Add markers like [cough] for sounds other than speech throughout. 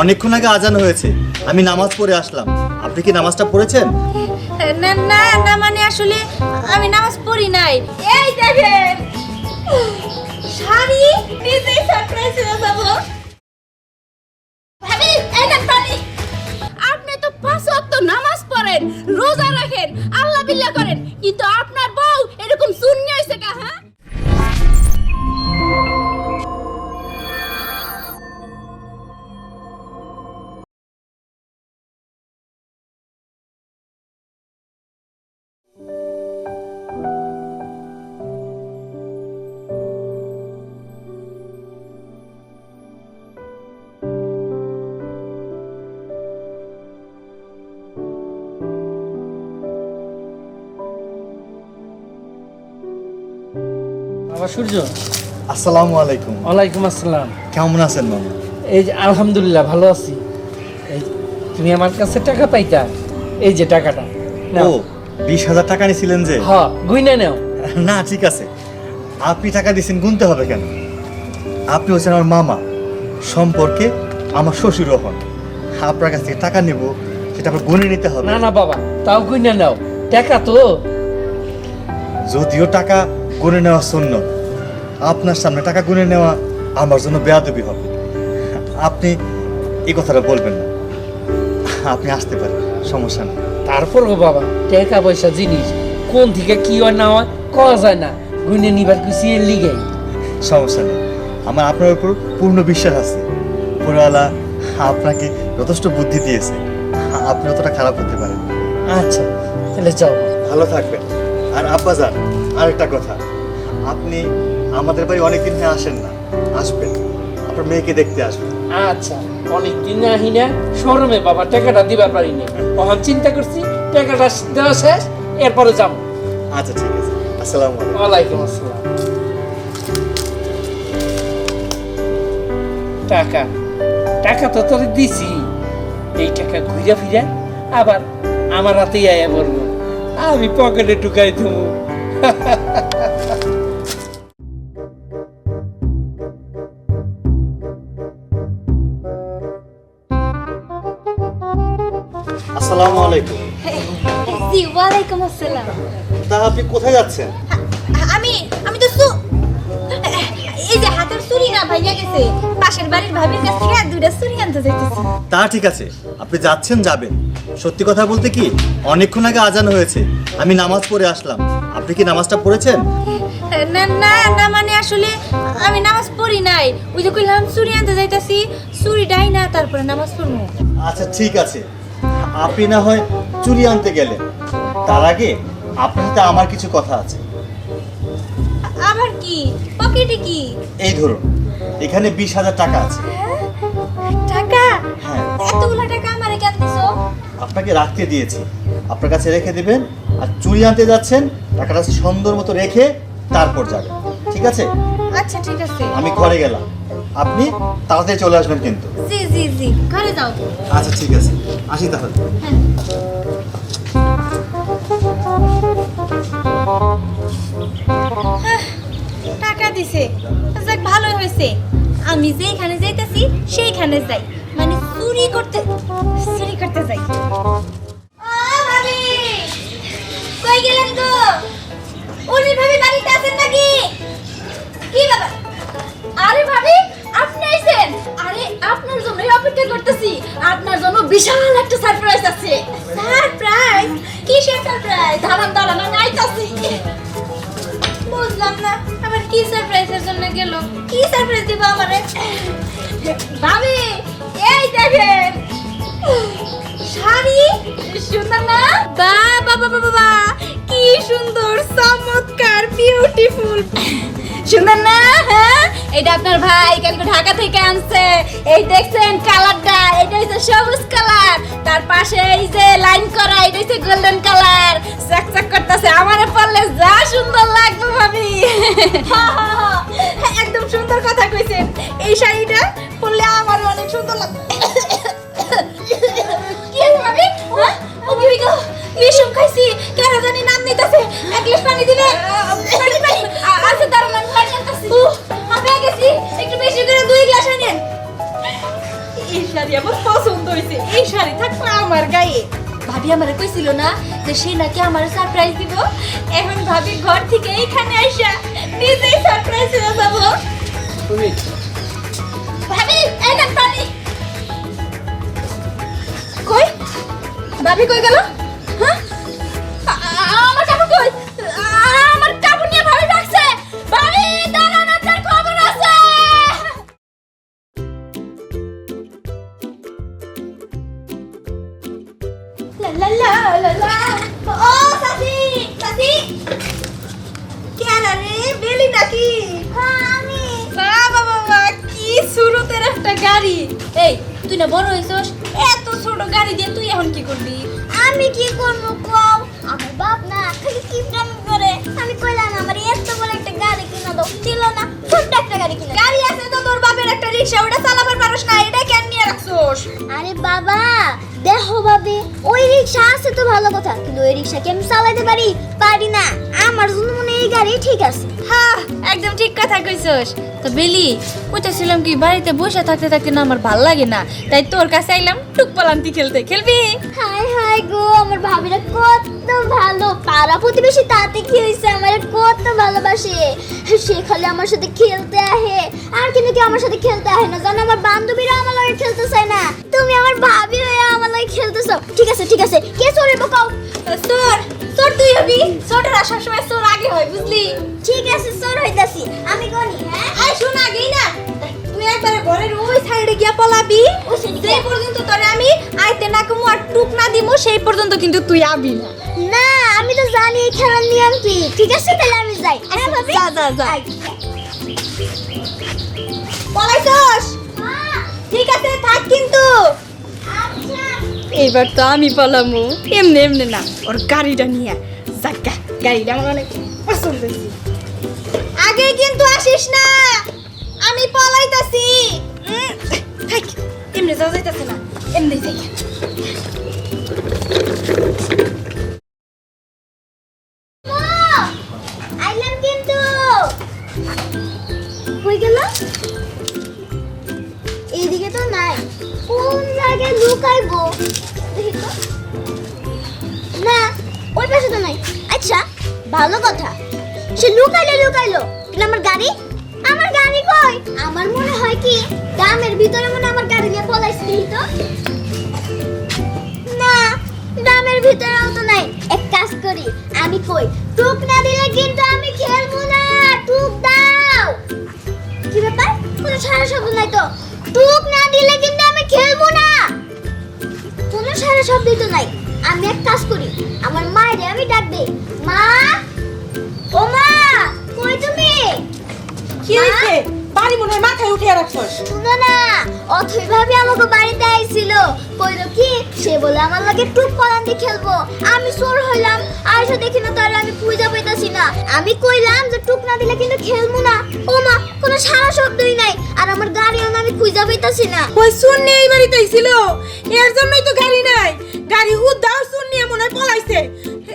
অনেকক্ষণ আগে আজান হয়েছে। আমি নামাজ পড়ে আসলাম। আপনি কি নামাজটা পড়েছেন? না না মানে আসলে আমি নামাজ পড়ি নাই। এই দেখেন। শাড়ি সারপ্রাইজ যাব তো পাঁচ নামাজ পড়েন, রোজা রাখেন, আল্লাহ বিল্লাহ করেন। কিন্তু আপনার বউ এরকম শূন্য বাবা সূর্য? আসসালামু আলাইকুম। ওয়ালাইকুম আসসালাম। কেমন আছেন মামা? এই যে আলহামদুলিল্লাহ ভালো আছি। এই তুমি আমার কাছে টাকা পাইতা? এই যে টাকাটা ও বিশ হাজার টাকা নিয়েছিলেন যে? হ গুইনা নাও। না ঠিক আছে। আপনি টাকা দিয়েছেন গুনতে হবে কেন? আপনি হচ্ছেন আমার মামা। সম্পর্কে আমার শ্বশুরও হন। আপনার কাছ থেকে টাকা নেব সেটা আপনার গুনে নিতে হবে। না না বাবা তাও গুইনা নাও। টাকা তো। যদিও টাকা গুনে নেওয়া শূন্য আপনার সামনে টাকা গুনে নেওয়া আমার জন্য বেয়াদবি হবে। আপনি এই কথাটা বলবেন না। আপনি আসতে পারেন সমস্যা নেই। তারপর তারপরও বাবা টাকা পয়সা জিনিস কোন থেকে কি হয় না হয় কওয়া যায় না। গুইনে নিবার কিছু এর লিগেই সমস্যা নেই। আমার আপনার উপর পূর্ণ বিশ্বাস আছে। পুরোওয়ালা আপনাকে যথেষ্ট বুদ্ধি দিয়েছে। আপনি অতটা খারাপ হতে পারেন আচ্ছা তাহলে যাও। ভালো থাকবেন। আর আব্বাজান আরেকটা কথা। আপনি আমাদের বাড়ি অনেকদিন হয়ে আসেন না। আসবেন। আপনার মেয়েকে দেখতে আসবেন। আচ্ছা অনেক দিন আহি না শোরুমে বাবা টাকাটা দিবার পারিনি। তখন চিন্তা করছি টাকাটা দেওয়া শেষ এরপরে যাব। আচ্ছা ঠিক আছে। আসসালামু আলাইকুম। ওয়ালাইকুম আসসালাম। টাকা। টাকা তো তোর দিছি। এই টাকা ঘুরে ফিরে আবার আমার হাতেই আয়া বলব আমি পকেটে ঢুকাই দেবো। [laughs] জি ওয়ালাইকুম আসসালাম। তা আপনি কোথায় যাচ্ছেন? আমি আমি তো সু এই যে হাতের চুরি না ভাইয়া গেছে পাশের বাড়ির ভাবির কাছ থেকে দুইটা চুরি আনতে যাইতেছি। তা ঠিক আছে আপনি যাচ্ছেন যাবেন। সত্যি কথা বলতে কি অনেকক্ষণ আগে আজান হয়েছে আমি নামাজ পড়ে আসলাম। আপনি কি নামাজটা পড়েছেন? না না না মানে আসলে আমি নামাজ পড়ি নাই। ওই যে কইলাম চুরি আনতে যাইতাছি চুরিটাই না তারপরে নামাজ পড়ব। আচ্ছা ঠিক আছে। আপনি না হয় চুরি আনতে গেলেন। তার আগে আপনার সাথে আমার কিছু কথা আছে। আবার কি? পকেটে কি? এই ধরুন এখানে বিশ হাজার টাকা আছে। টাকা? হ্যাঁ। এতগুলো টাকা আমারে কেন দিছো? আপনাকে রাখতে দিয়েছি। আপনার কাছে রেখে দিবেন আর চুরি আনতে যাচ্ছেন টাকাটা সুন্দর মতো রেখে তারপর যাবেন। ঠিক আছে? আচ্ছা ঠিক আছে। আমি ঘরে গেলাম। আপনি তাড়াতাড়ি চলে আসবেন কিন্তু। জি জি জি। ঘরে যাও। আচ্ছা ঠিক আছে। আসি তাহলে। টাকা দিছে। যাক, ভালোই হয়েছে। আমি যেখানে যাইতেছি, সেইখানে যাই। মানে চুরি করতে চুরি করতে যাই। অপেক্ষা করতেছি। আপনার জন্য বিশাল একটা সারপ্রাইজ আছে। সারপ্রাইজ কিসের সারপ্রাইজ দাঁড়ান দাঁড়ান, আমি বুঝলাম না আমার কি জন্য গেল? কি সারপ্রাইজ দিব আমারে? ভাবি, এই দেখেন। শাড়ি, সুন্দর বা বাবা বাবা কি সুন্দর, চমৎকার বিউটিফুল সুন্দর না হ্যাঁ? এটা আপনার ভাই, কালকে ঢাকা থেকে আনছে। এই দেখছেন কালারটা, এটা হচ্ছে সবুজ কালার। তার পাশে এই যে লাইন করা, এটা হচ্ছে গোল্ডেন কালার। চকচক করতেছে, আমারে পরলে যা সুন্দর লাগবে ভাবি। একদম সুন্দর কথা কইছেন। এই শাড়িটা পরলে আমার অনেক সুন্দর লাগবে। শাড়ি থাকবে আমার গায়ে। ভাবি আমার কইছিল না যে সে নাকি আমার সারপ্রাইজ দিব। এখন ভাবি ঘর থেকে এইখানে আইসা নিজেই সারপ্রাইজ দিয়ে যাব। তুমি? ভাবি এই নেন ভাবি কই? ভাবি কই গেল? বেলি আমি বাবা বাবা কি শুরুতের একটা গাড়ি। এই তুই না বড় হইছস এত ছোট গাড়ি দিয়ে তুই এখন কি করবি? আমি কি করব কও? আমার বাপ না খালি কিপটামি করে? আমি কইলাম আমার এত বড় একটা গাড়ি কিনা দাও দিল না। একটা গাড়ি কিনা গাড়ি আছে তো তোর বাপের একটা রিকশা ওটা চালাবার পারস না এটা কেন নিয়ে রাখছস? আরে বাবা দেখো ভাবে ওই রিক্সা আছে তো ভালো কথা কিন্তু ওই রিক্সা কি আমি চালাতে পারি? পারি না। আমার জন্য মনে এই গাড়ি ঠিক আছে। হ্যাঁ একদম ঠিক কথা কইছস। তো বেলি, কইতেছিলাম কি, বাড়িতে বসে থাকতে থাকতে না আমার ভালো লাগে না। তাই তোর কাছে আইলাম। টুক পালান্তি খেলতে খেলবি? হাই হাই গো আমার ভাবিরা কত ভালো। পাড়া প্রতিবেশী তাতে কি হয়েছে আমার কত ভালোবাসে। সে খালি আমার সাথে খেলতে আহে। আর কিন্তু কি আমার সাথে খেলতে আহে না? জানো আমার বান্ধবীরা আমার লগে খেলতে চায় না। তুমি আমার ভাবি হয়ে আমার লগে খেলতেছো। ঠিক আছে ঠিক আছে। কে চলে বকাও? তোর তোর তুই হবি? ছোটরা সবসময় তোর আগে হয় বুঝলি? ঠিক আছে সর হইতাছি। আমি গনি হ্যাঁ? আই শোন আগেই না। তুই একবারে ঘরের ওই সাইডে গিয়া পলাবি। গিয়া? পর্যন্ত তোরে আমি আইতে না কমু আর টুক না দিমু সেই পর্যন্ত কিন্তু তুই আবি না। না আমি তো জানি এই খেলার নিয়ম কি। ঠিক আছে তাহলে আমি যাই। হ্যাঁ ভাবি? যা, যা, যা। পলাইছস? ঠিক আছে থাক কিন্তু। আচ্ছা এইবার তো আমি পলামু। এমনি এমনি না ওর গাড়িটা নিয়ে জাগা গাড়িটা আমার অনেক পছন্দ আগে কিন্তু আসিস না। আমি এমনি কোন জায়গায় না পাশে তো নাই আচ্ছা ভালো কথা সে লুকাইলো লুকাইলো কিন্তু আমার গাড়ি আমার গাড়ি কই আমার মনে হয় কি গ্রামের ভিতরে মনে তো? না গ্রামের ভিতরেও তো নাই। এক কাজ করি আমি কই টুক না দিলে কিন্তু আমি খেলব না টুক দাও। কি ব্যাপার? কোনো সারা শব্দ নাই তো? টুক না দিলে কিন্তু আমি খেলব না। কোনো সারা শব্দই তো নাই। আমি এক কাজ করি আমার মায়েরে আমি ডাক দেই। মা? ও মা কই তুমি? কি হয়েছে বাড়ি মনে হয় মাথায় উঠিয়ে রাখছস। না অথই ভাবি আমাকে বাড়িতে আইছিল? কইলো কি? সে বলে আমার লাগে টুক পলান্তি খেলব। আমি চোর হইলাম আর সে দেখি না তাহলে আমি পূজা পাইতাছি না। আমি কইলাম যে টুক না দিলে কিন্তু খেলব না। ও মা কোনো সারা শব্দই নাই। আর আমার গাড়িও না আমি খুঁজা পাইতাছি না। ওই শুননি এই বাড়িতে ছিল এর জন্যই তো গাড়ি নাই। গাড়ি উদ্ধার শুননি মনে হয় পলাইছে।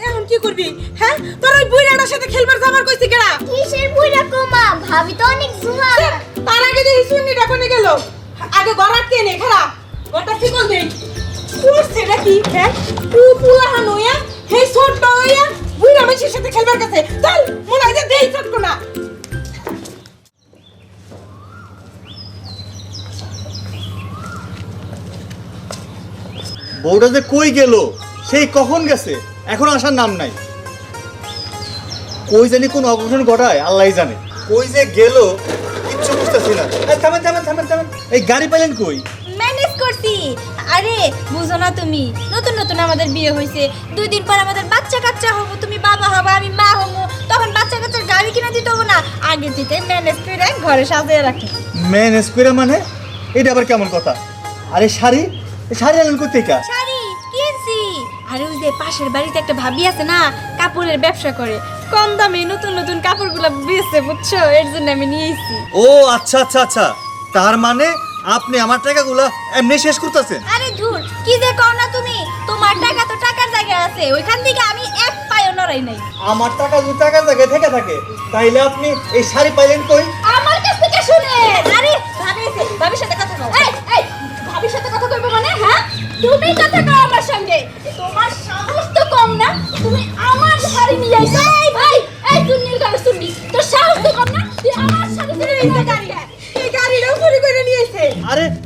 এখন কি করবি? হ্যাঁ? তোর ওই বুইড়াটার সাথে খেলবার যাবার কইছি কেডা? কিসের বুইরা কোমা ভাবি তো অনেক জুমা তার আগে দেখি শুননিটা কোনে গেল। আগে গড়াত কে নে খারাপ গড়টা শিকল দেই হ্যাঁ? তু পুলাহান হইয়া হে ছোট হইয়া বুইড়া মানুষের সাথে খেলবার কাছে। চল মনে হয় যে দেই না। বউটা যে কই গেল? সেই কখন গেছে? এখন আসার নাম নাই। কই জানি কোন অঘটন ঘটায় আল্লাহ জানে। কই যে গেল কিচ্ছু বুঝতেছি না। এই, থামেন থামেন থামেন থামেন। এই গাড়ি পাইলেন কই? ম্যানেজ করছি। বুঝো না তুমি। নতুন নতুন আমাদের বিয়ে হয়েছে। দুই দিন পর আমাদের বাচ্চা কাচ্চা হব তুমি বাবা হবা আমি মা হব। তখন বাচ্চা কাচ্চার গাড়ি কিনে দিতে হব না আগে থেকে ম্যানেজ করে ঘরে সাজিয়ে রাখি। মেন স্কোয়ারে মানে? এটা আবার কেমন কথা? আরে শাড়ি? শাড়ি আনেন কোথেকে শাড়ি কিনছি। আরে ওই যে পাশের বাড়িতে একটা ভাবি আছে না কাপড়ের ব্যবসা করে। কম দামে নতুন নতুন কাপড়গুলো বেচে বুঝছ? এর জন্য আমি নিয়েছি ও আচ্ছা আচ্ছা আচ্ছা। তার মানে আপনি আমার টাকাগুলো এমনি শেষ করতেছেন। আরে ধুর কি যে কও না তুমি? তোমার টাকা তো টাকার জায়গায় আছে ওইখান থেকে আমি এক পায়ও নড়াই নাই। আমার টাকা দু টাকার জায়গায় থেকে থাকে তাইলে আপনি এই শাড়ি পাইলেন কই? আমার কাছ থেকে শুনে আরে ভাবি ভাবির সাথে কথা কও। এই এই ভাবির সাথে কথা কইবে মানে হ্যাঁ? তুমি কথা কও আমার সঙ্গে। তোমার সাহস তো কম না তুমি আমার শাড়ি নিয়ে আইছো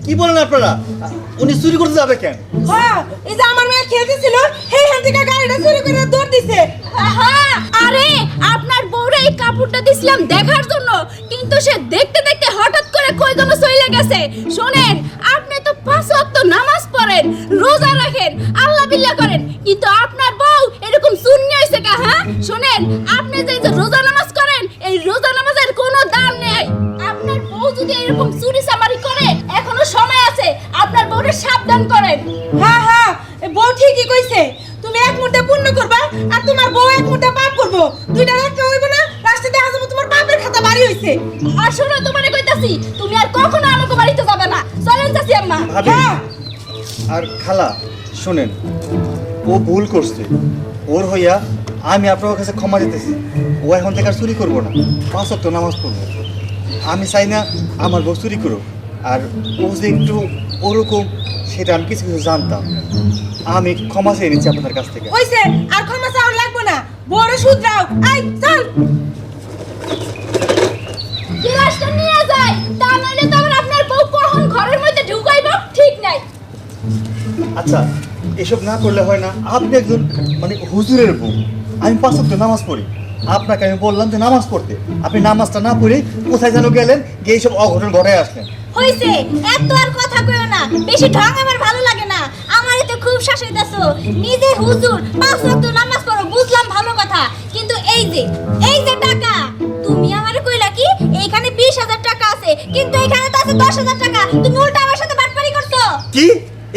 কি বলেন আপনারা? উনি চুরি করতে যাবে কেন? হ্যাঁ এই যে আমার মেয়ে খেলতেছিল সেই হ্যান থেকে গাড়িটা চুরি করে দৌড় দিছে। আহা, আরে আপনার বউরে এই কাপড়টা দিছিলাম দেখার জন্য কিন্তু সে দেখতে দেখতে হঠাৎ করে কই যেন চলে গেছে। শোনেন আপনি তো পাঁচ ওয়াক্ত নামাজ পড়েন রোজা রাখেন আল্লাহ বিল্লাহ করেন কিন্তু আপনার বউ এরকম শূন্য হয়েছে কা হ্যাঁ? শোনেন আপনি যে সাবধান করেন হ্যাঁ হ্যাঁ বউ ঠিকই কইছে। তুমি এক মুঠে পুণ্য করবা আর তোমার বউ এক মুঠে পাপ করব। দুইটা একটা হইব না রাস্তায় দেখা যাব তোমার পাপের খাতা বাড়ি হইছে। আর শোনো তোমারে কইতাছি তুমি আর কখনো আমাকে বাড়িতে যাবে না। চলেন চাচি আম্মা। ভাবি হ্যাঁ। আর খালা শুনেন ও ভুল করছে। ওর হইয়া আমি আপনার কাছে ক্ষমা দিতেছি ও এখন থেকে আর চুরি করব না। পাঁচ তো নামাজ পড়ব। আমি চাই না আমার বউ চুরি করুক। আর ও যে একটু ওরকম সেটা আমি কিছু কিছু জানতাম। আমি ক্ষমা চেয়ে নিচ্ছি আপনার কাছ থেকে। হইছে আর ক্ষমা চাওয়ার লাগবো না। বড় শুধরাও। আই চল। গিলাসটা নিয়ে যায় তা নইলে তো আবার আপনার বউ কখন ঘরের মধ্যে ঢুকাইব? ঠিক নাই। আচ্ছা এসব না করলে হয় না। আপনি একজন মানে হুজুরের বউ। আমি পাঁচ ওয়াক্ত নামাজ পড়ি। আপনাকে আমি বললাম যে নামাজ পড়তে। আপনি নামাজটা না পড়ে কোথায় যেন গেলেন গিয়ে এইসব অঘটন ঘটায় আসলেন। হইছে, এত আর কথা কইও না। বেশি ঢং আমার ভালো লাগে না। আমারই তো খুব শাসাইতাছো নিজে হুজুর, পাঁচ ওয়াক্ত নামাজ পড়ো, বুঝলাম ভালো কথা। কিন্তু এই যে এই যে টাকা, তুমি আমারে কইলা কি, এইখানে বিশ হাজার টাকা আছে, কিন্তু এইখানে তো আছে দশ হাজার টাকা। তুমি উল্টা আমার সাথে বাটপারি করছ। কি?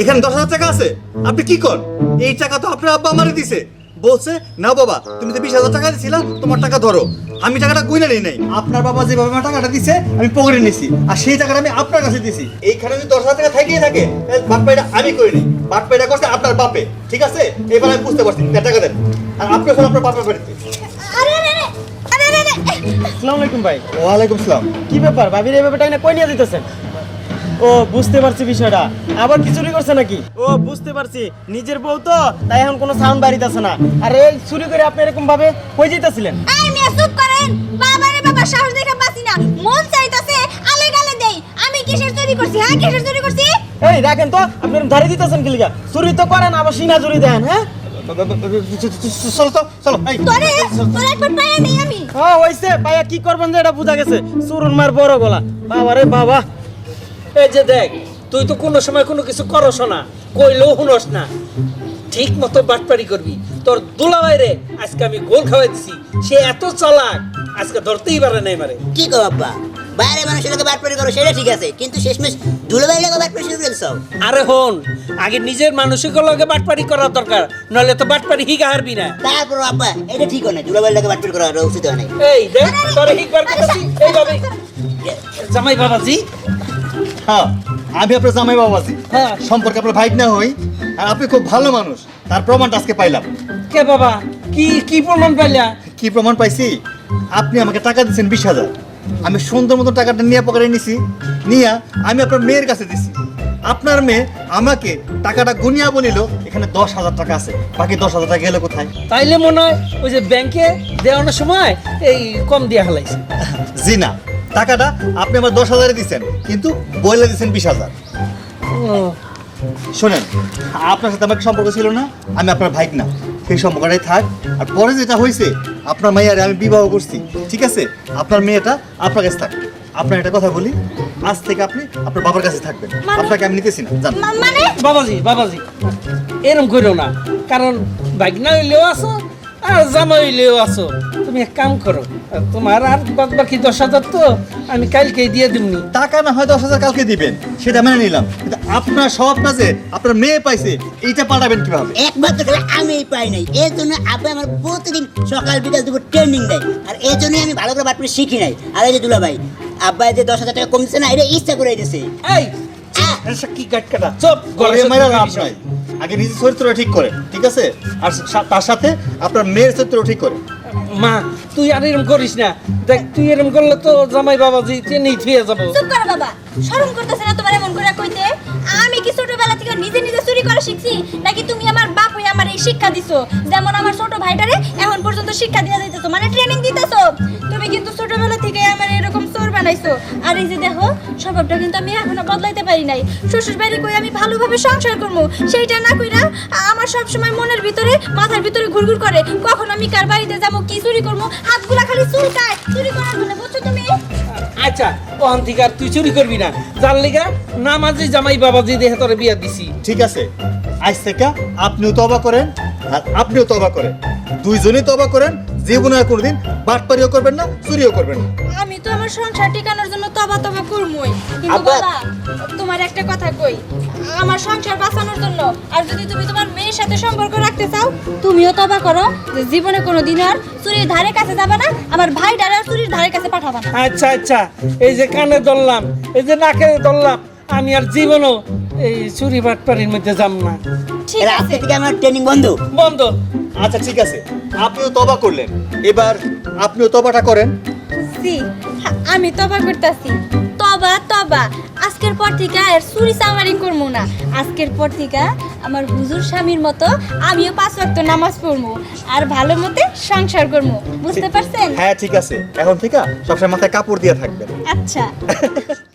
এখানে দশ হাজার টাকা আছে? আপনি কি কর? এই টাকা তো আপনার আব্বা আমারে দিছে। বলছে না বাবা তুমি তো বিশ হাজার টাকা দিছিলা তোমার টাকা ধরো। আমি টাকাটা কইনা নেই নাই। আপনার বাবা যেভাবে আমার টাকাটা দিছে আমি পকেটে নিছি। আর সেই টাকাটা আমি আপনার কাছে দিছি। এইখানে যদি দশ হাজার টাকা থাকিয়ে থাকে তাহলে বাটপাইটা আমি করিনি বাটপাইটা করছে আপনার বাপে ঠিক আছে? এবার আমি বুঝতে পারছি টাকা দেন। আর আপনি এখন আপনার বাপের বাড়িতে। আরে আরে আরে আরে আরে আরে। আসসালামু আলাইকুম ভাই। ওয়ালাইকুম সালাম। কি ব্যাপার? ভাবির এই ব্যাপারটা কই নিয়ে দিতেছেন ও বুঝতে পারছি বিষয়টা। আবার কি চুরি করছে নাকি? ও বুঝতে পারছি। নিজের বউ তো তাই এখন কোনো সাউন্ড বাড়িতেছে না। আর এই চুরি করে আপনি এরকম ভাবে কই যেতেছিলেন এই মিয়া চুপ করেন। বাবারে বাবা সাহস দেখে বাঁচি না। মন চাইতাছে আলে গালে দেই। আমি কিসের চুরি করছি হ্যাঁ? কিসের চুরি করছি? এই রাখেন তো আপনি এরকম ধারে দিতেছেন কি লিগা চুরি তো করেন আবার সিনা চুরি দেন হ্যাঁ? চলো তো চলো তোরে তোরে একবার পায়ে নেই আমি। ও হইছে পায়া কি করবেন যে এটা বুঝা গেছে। চুরুন মার বড় গলা। বাবা রে বাবা। এই যে দেখ তুই তো কোনো সময় কোনো কিছু করস না কইলেও শুনস না ঠিক মতো বাটপারি করবি তোর দুলা বাইরে আজকে আমি গোল খাওয়াই দিছি সে এত চালাক আজকে ধরতেই পারে নাই মারে কি কো বাবা বাইরে মানুষের লোকে বাটপারি করো সেটা ঠিক আছে কিন্তু শেষমেশ দুলোবাই লোকে বাটপারি শুরু করেছ আরে হন আগে নিজের মানুষের মানসিকতাকে বাটপারি করা দরকার নলে তো বাটপারি হিগা হারবি না তারপর আব্বা এটা ঠিক হয় না লোকে বাটপারি করা উচিত হয় না এই দেখ তোর হিগবার এইভাবে জামাই বাবাজি হ্যাঁ আমি আপনার জামাই বাবাজি হ্যাঁ। সম্পর্কে আপনার ভাইক না হই আর আপনি খুব ভালো মানুষ। তার প্রমাণটা আজকে পাইলাম। কে বাবা? কি কি প্রমাণ পাইলা? কি প্রমাণ পাইছি? আপনি আমাকে টাকা দিচ্ছেন বিশ হাজার। আমি সুন্দর মতো টাকাটা নিয়ে পকেটে নিছি। নিয়ে আমি আপনার মেয়ের কাছে দিছি। আপনার মেয়ে আমাকে টাকাটা গুনিয়া বলিল এখানে দশ হাজার টাকা আছে। বাকি দশ হাজার টাকা গেলে কোথায়? তাইলে মনে হয় ওই যে ব্যাংকে দেওয়ানোর সময় এই কম দিয়া হালাইছে। জি না। টাকাটা আপনি আমার দশ হাজারে দিচ্ছেন কিন্তু বইলে দিচ্ছেন বিশ হাজার। শোনেন আপনার সাথে আমার সম্পর্ক ছিল না আমি আপনার ভাইক না। সেই সম্পর্কটাই থাক আর পরে যেটা হয়েছে আপনার মেয়েরে আমি বিবাহ করছি ঠিক আছে? আপনার মেয়েটা আপনার কাছে থাক। আপনার একটা কথা বলি আজ থেকে আপনি আপনার বাবার কাছে থাকবেন। মানে? আপনাকে আমি নিতেছি না জান। মানে? বাবাজি বাবাজি এরম করো না কারণ বাগনা হইলেও আছো আর জামা হইলেও আছো। তুমি এক কাম করো তোমার আর বাদ বাকি দশ হাজার তো আমি কালকেই দিয়ে দিমনি টাকা না হয় দশ হাজার কালকে দিবেন সেটা মেনে নিলাম। কিন্তু আপনার স্বপ্ন যে আপনার মেয়ে পাইছে এইটা পাঠাবেন কীভাবে? একমাত্র খেলা আমি পাই নাই এর জন্য আব্বা আমার প্রতিদিন সকাল বিকাল দুপুর ট্রেনিং দেয়। আর এর জন্যই আমি ভালো করে বাটপারি শিখি নাই। আর এই যে দুলাভাই আব্বা এই যে দশ হাজার টাকা কমছে না এটা ইচ্ছা করে দিছে। এই কি গাট কাটা চপ গলে মারা লাভ নাই। আগে নিজের চরিত্রটা ঠিক করে ঠিক আছে? আর তার সাথে আপনার মেয়ের চরিত্র ঠিক করে। মা তুই আর এরম করিস না। দেখ তুই এরম করলে তো জামাই বাবাজি যে থুয়ে যাব। চুপ করো বাবা শরম করতেছে না তোমার এমন করে কইতে? কি নিজে নিজে চুরি করা শিখছি? নাকি তুমি আমার বাপ হয়ে আমার এই শিক্ষা দিছো? যেমন আমার ছোট ভাইটারে এখন পর্যন্ত শিক্ষা দিয়ে দিতেছো মানে ট্রেনিং দিতেছো। তুমি কিন্তু ছোটবেলা থেকে আমার এরকম চোর বানাইছো। আর এই যে দেখো, স্বভাবটা কিন্তু আমি এখনও বদলাইতে পারি নাই। শ্বশুর বাড়ি কই আমি ভালোভাবে সংসার করব সেইটা না কইরা আমার সব সময় মনের ভিতরে, মাথার ভিতরে ঘুরঘুর করে। কখন আমি কার বাড়িতে যাব, কি চুরি করব হাতগুলা খালি চুলকায়। চুরি করার জন্য বুঝছ তুমি? আচ্ছা অহন্তিকার তুই চুরি করবি না। যার লিগা নামাজি জামাই বাবাজি দেখে তোরে বিয়া দিছি। ঠিক আছে। আজ থেকে আপনিও তবা করেন আর আপনিও তবা করেন। দুইজনই তবা করেন জীবনে আর কোনোদিন বাটপারিও করবেন না চুরিও করবেন না। আমি তো আমার সংসার টিকানোর জন্য তবা তবা করবই কিন্তু আব্বা- বাবা তোমার একটা কথা কই। আমার সংসার বাঁচানোর জন্য আর যদি তুমি তোমার মেয়ের সাথে সম্পর্ক রাখতে চাও তুমিও তবা করো যে জীবনে কোনো দিন আর চুরির ধারে কাছে যাবে না আমার ভাই ডারে চুরির ধারে কাছে পাঠাবে না। আচ্ছা আচ্ছা এই যে কানে ধরলাম এই যে নাকে ধরলাম আমি আর জীবনও এই চুরি বাটপাড়ির মধ্যে যাম না। ঠিক এরা আছে। থেকে আমার ট্রেনিং বন্ধ। বন্ধ। আচ্ছা ঠিক আছে। আপনিও তবা করলেন। এবার আপনিও তবাটা করেন। জি আমি তবা করতেছি। তবা তবা। আজকের পর থেকে আর চুরি চামারি করব না। আজকের পর থেকে আমার হুজুর স্বামীর মতো আমিও পাঁচ ওয়াক্ত নামাজ পড়ব আর ভালো মতে সংসার করব বুঝতে পারছেন? হ্যাঁ ঠিক আছে। এখন থেকে সবসময় মাথায় কাপড় দিয়ে থাকবেন। আচ্ছা। [laughs]